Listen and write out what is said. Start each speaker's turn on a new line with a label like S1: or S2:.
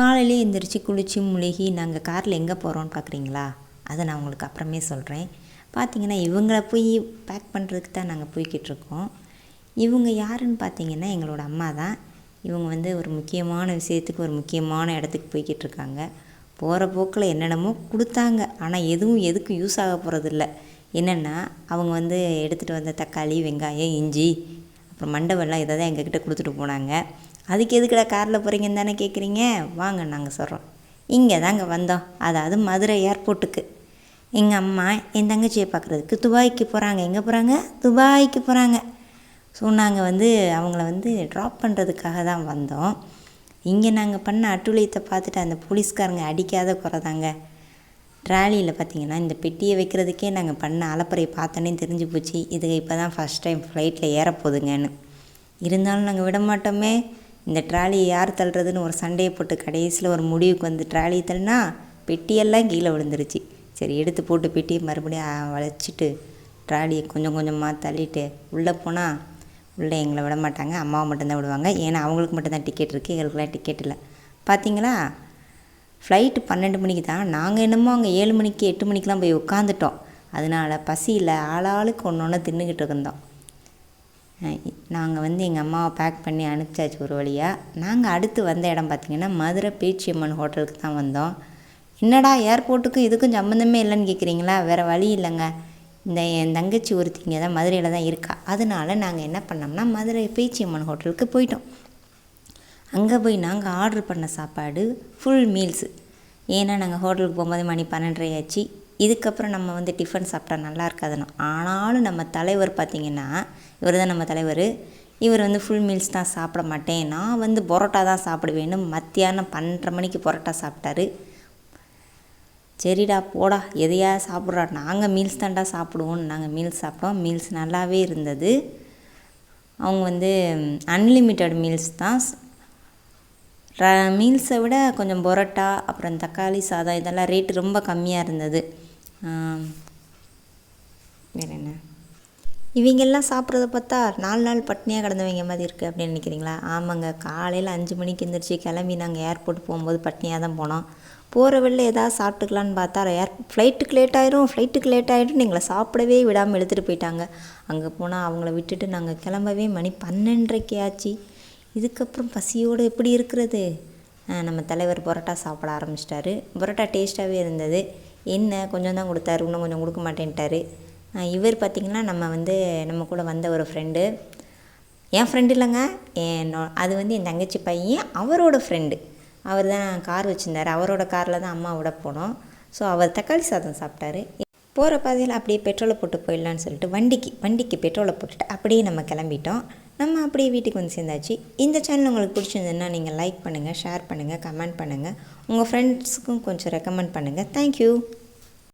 S1: காலையிலே எந்திரிச்சு குளித்து முழுகி நாங்கள் காரில் எங்கே போகிறோன்னு பார்க்குறீங்களா அதை நான் உங்களுக்கு அப்புறமே சொல்கிறேன் பார்த்தீங்கன்னா இவங்கள போய் பேக் பண்ணுறதுக்கு தான் நாங்கள் போய்கிட்டு இருக்கோம். இவங்க யாருன்னு பார்த்தீங்கன்னா எங்களோட அம்மா தான். இவங்க வந்து ஒரு முக்கியமான விஷயத்துக்கு ஒரு முக்கியமான இடத்துக்கு போய்கிட்டு இருக்காங்க. போகிற போக்கில் என்னென்னமோ கொடுத்தாங்க. ஆனால் எதுவும் எதுக்கும் யூஸ் ஆக போகிறதில்ல என்னென்னா அவங்க வந்து எடுத்துகிட்டு வந்த தக்காளி வெங்காயம் இஞ்சி அப்புறம் மண்டபம்லாம் இதை தான் எங்ககிட்ட கொடுத்துட்டு போனாங்க. அதுக்கு எதுக்குடா காரில் போகிறீங்கன்னு தானே கேட்குறீங்க வாங்க நாங்கள் சொல்கிறோம் இங்கே தாங்க வந்தோம். அதாவது மதுரை ஏர்போர்ட்டுக்கு. எங்கள் அம்மா என் தங்கச்சியை பார்க்குறதுக்கு துபாய்க்கு போகிறாங்க எங்கே போகிறாங்க துபாய்க்கு போகிறாங்க ஸோ நாங்கள் வந்து அவங்கள வந்து ட்ராப் பண்ணுறதுக்காக தான் வந்தோம். இங்கே நாங்கள் பண்ண அட்டுழியத்தை பார்த்துட்டு அந்த போலீஸ்காரங்க அடிக்காத குறைதாங்க ட்ராலியில் பார்த்தீங்கன்னா இந்த பெட்டியை வைக்கிறதுக்கே நாங்கள் பண்ண அலப்பறை பார்த்தோன்னே தெரிஞ்சு போச்சு. இது இப்போ தான் ஃபஸ்ட் டைம் ஃப்ளைட்டில் ஏறப்போகுதுங்கன்னு இருந்தாலும் நாங்கள் விட மாட்டோமே. இந்த ட்ராலியை யார் தள்ளுறதுன்னு ஒரு சண்டையை போட்டு கடைசியில் ஒரு முடிவுக்கு வந்து ட்ராலி தள்ளினா பெட்டியெல்லாம் கீழே விழுந்துருச்சு. சரி எடுத்து போட்டு பெட்டியை மறுபடியும் வளைச்சிட்டு ட்ராலியை கொஞ்சம் கொஞ்சமாக தள்ளிட்டு உள்ளே போனால் உள்ளே எங்களை விட மாட்டாங்க. அம்மாவை மட்டும்தான் விடுவாங்க. ஏன்னா அவங்களுக்கு மட்டும்தான் டிக்கெட் இருக்குது எங்களுக்குலாம் டிக்கெட் இல்லை. பார்த்தீங்களா? ஃப்ளைட்டு பன்னெண்டு மணிக்கு தான். நாங்கள் என்னமோ அங்கே ஏழு மணிக்கு எட்டு மணிக்கெலாம் போய் உட்காந்துட்டோம் அதனால் பசியில் ஆளாளுக்கு ஒன்று ஒன்று தின்னுக்கிட்டு இருந்தோம். நாங்கள் வந்து எங்கள் அம்மாவை பேக் பண்ணி அனுப்பிச்சாச்சு ஒரு வழியாக நாங்கள் அடுத்து வந்த இடம் பார்த்திங்கன்னா மதுரை பேச்சியம்மன் ஹோட்டலுக்கு தான் வந்தோம். என்னடா ஏர்போர்ட்டுக்கும் இதுக்கும் சம்மந்தமே இல்லைன்னு கேட்குறீங்களா வேறு வழி இல்லைங்க. இந்த என் தங்கச்சி ஒருத்திங்க தான் மதுரையில் தான் இருக்கா. அதனால நாங்கள் என்ன பண்ணோம்னா மதுரை பேச்சியம்மன் ஹோட்டலுக்கு போயிட்டோம். அங்கே போய் நாங்கள் ஆர்டர் பண்ண சாப்பாடு ஃபுல் மீல்ஸு ஏன்னா நாங்கள் ஹோட்டலுக்கு போகும்போது மணி பன்னெண்டரை ஆச்சு. இதுக்கப்புறம் நம்ம வந்து டிஃபன் சாப்பிட்டா நல்லா இருக்காதுன்னா. ஆனாலும் நம்ம தலைவர் பார்த்திங்கன்னா இவர் தான் நம்ம தலைவர். இவர் வந்து ஃபுல் மீல்ஸ் தான் சாப்பிட மாட்டேன். நான் வந்து பரோட்டா தான் சாப்பிடுவேன்னு மத்தியானம் பன்னெண்டரை மணிக்கு பரோட்டா சாப்பிட்டாரு. சரிடா போடா. எதையா சாப்பிட்றா? நாங்கள் மீல்ஸ் தான்டா சாப்பிடுவோம் நாங்கள் மீல்ஸ் சாப்பிட்டோம். மீல்ஸ் நல்லாவே இருந்தது. அவங்க வந்து அன்லிமிட்டெட் மீல்ஸ் தான் மீல்ஸை விட கொஞ்சம் பொரோட்டா அப்புறம் தக்காளி சாதம் இதெல்லாம் ரேட்டு ரொம்ப கம்மியாக இருந்தது. வேறு என்ன? இவங்கெல்லாம் சாப்பிட்றத பார்த்தா நாலு நாள் பட்னியாக கிடந்தவங்க மாதிரி இருக்குது அப்படின்னு நினைக்கிறீங்களா? ஆமாங்க. காலையில் அஞ்சு மணிக்கு எழுந்திரிச்சி கிளம்பி நாங்கள் ஏர்போர்ட் போகும்போது பட்னியாக தான் போனோம். போகிற வெளில ஏதாவது சாப்பிட்டுக்கலான்னு பார்த்தா ஏர் ஃப்ளைட்டுக்கு லேட் ஆயிரும் ஃப்ளைட்டுக்கு லேட் ஆகிடும் எங்களை சாப்பிடவே விடாமல் எடுத்துகிட்டு போயிட்டாங்க. அங்கே போனால் அவங்கள விட்டுட்டு நாங்கள் கிளம்பவே மணி பன்னெண்டரைக்கு ஆச்சு. இதுக்கப்புறம் பசியோடு எப்படி இருக்கிறது? நம்ம தலைவர் பரோட்டா சாப்பிட ஆரம்பிச்சிட்டாரு. பரோட்டா டேஸ்ட்டாகவே இருந்தது. என்ன? கொஞ்சம் தான் கொடுத்தாரு. இன்னும் கொஞ்சம் கொடுக்க மாட்டேன்ட்டாரு. இவர் பார்த்திங்கன்னா நம்ம வந்து நம்ம கூட வந்த ஒரு ஃப்ரெண்டு என் ஃப்ரெண்டு இல்லைங்க. என் அது வந்து என் தங்கச்சி பையன் அவரோட ஃப்ரெண்டு அவர் தான் கார் வச்சுருந்தார். அவரோட காரில் தான் அம்மா விட போனோம். ஸோ அவர் தக்காளி சாதம் சாப்பிட்டாரு. போகிற பாதையில் அப்படியே பெட்ரோலை போட்டு போயிடலான்னு சொல்லிட்டு வண்டிக்கு வண்டிக்கு பெட்ரோலை போட்டுட்டு அப்படியே நம்ம கிளம்பிட்டோம். நம்ம அப்படியே வீட்டுக்கு வந்து சேர்ந்தாச்சு. இந்த சேனல் உங்களுக்கு பிடிச்சிருந்ததுன்னா நீங்கள் லைக் பண்ணுங்கள் ஷேர் பண்ணுங்கள் கமெண்ட் பண்ணுங்கள் உங்கள் ஃப்ரெண்ட்ஸுக்கும் கொஞ்சம் ரெக்கமெண்ட் பண்ணுங்கள் தேங்க்யூ